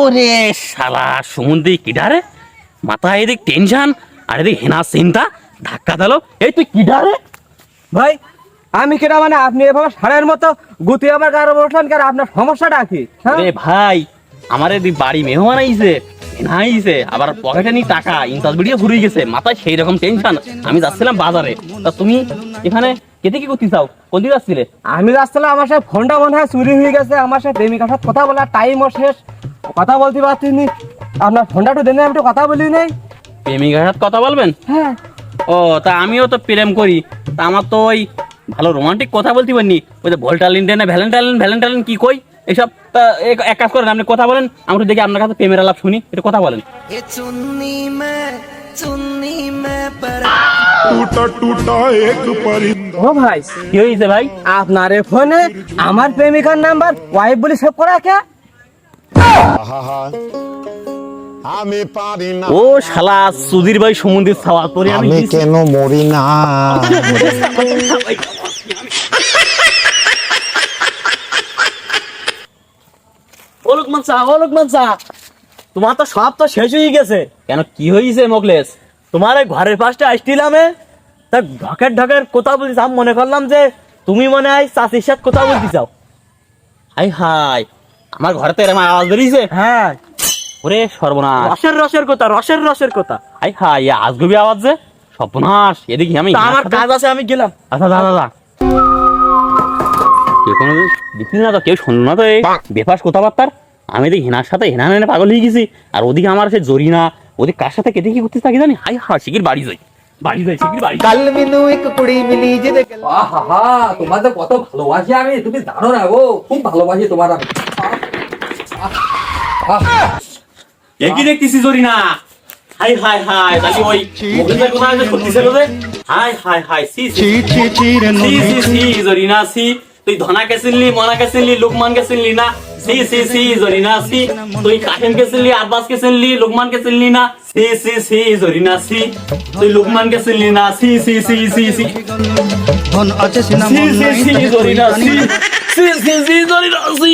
ওরে শালা সমুদ্রে কিডারে মাথায় এদিক টেনশন আর এদিক হেনা চিন্তা ধাক্কা দিলো। এই তুই কিডারে ভাই আমি কেটা মানে? আপনি এভাবে সারের মতো গুতি আমার গাড়ি বসলেন কেন? আপনার সমস্যাটা কি? হ্যাঁ? আরে ভাই আমার এদিক বাড়ি মেহমান আইছে হেনা আইছে আবার পকেটে নি টাকা ইনসাস ভিডিও ঘুরে গেছে মাথায় সেই রকম টেনশন আমি যাচ্ছিলাম বাজারে। তা তুমি এখানে কেতে কি করতে চাও? কোন দিকে যাচ্ছিলে? আমি রাস্তালে আমার সাথে ফোনটা মনে হয় চুরি হয়ে গেছে আমার সাথে প্রেমিকার সাথে কথা বলার টাইমও শেষ। কথা বলতে পারছিনি আপনার ফোনটা একটু দেন আমি একটু কথা বলি নাই প্রেমিকার সাথে কথা বলবেন? হ্যাঁ। ও তা আমিও তো প্রেম করি। তা আমার তো ওই ভালো রোমান্টিক কথা বলতে পারিনি। ওই যে ভোল্টালিন দেন ভ্যালেন্টাইন ভ্যালেন্টাইন কি কই? এসব তা এক কাজ করেন আপনি কথা বলেন আমি একটু দেখি আপনার কাছে প্রেমের আলাপ শুনি একটু কথা বলেন। ও ভাই কি হয়েছে ভাই? আপনার ফোনে আমার প্রেমিকার নাম্বার ওয়াইফ বলে সেভ করা কে? আমি পারি না ও শালা সুধীর ভাই সমুদ্রের ছাওয়া তোরে আমি আমি কেন মরি না? ও লোকমান চা ও লোকমান চা তোমার তো সব তো শেষ হয়ে গেছে। কেন কি হয়েছে মোকলেশ তোমার এই ঘরের পাশটা আসছিলাম তা ঢকের ঢকের কথা বলছি আমি মনে করলাম যে তুমি মনে হয় চাষির সাথে কথা বলতে চাও। হাই হাই আমার ঘরে তো এরকম আওয়াজ বেরিয়েছে? হ্যাঁ। ওরে সর্বনাশ। রসের রসের কথা রসের রসের কথা। আই হাই আজগুবি আওয়াজ যে। সর্বনাশ এদিকে আমি আমার কাজ আছে আমি গেলাম। আচ্ছা দাদা দাদা কোনো না তো কেউ না তো এই বেফাস কথাবার্তার। আমি দেখি হেনার সাথে হেনা পাগল হয়ে গেছি। আর ওদিকে আমার সে ওদিকে কার সাথে কেটে কি করতে থাকি জানি? হাই হা শিগির বাড়ি যাই। বাড়ি কত ভালোবাসি আমি তুমি জানো না গো। খুব ভালোবাসি তোমার আমি। এ কি দেখতেছি জরিনা হাই হাই হাই তাহলে ওই মুখের কথা যে করতেছিল যে হাই হাই হাই সি সি সি সি সি জরিনা সি তুই ধনা কে চিনলি মনা কে চিনলি লুকমান কে চিনলি না সি সি সি জরিনা সি তুই কাশেম কে চিনলি আব্বাস কে চিনলি লুকমান কে চিনলি না সি সি সি জরিনা সি তুই লুকমান কে চিনলি না সি সি সি সি সি ধন আছে সিনা সি সি সি জরিনা সি সি সি সি জরিনা সি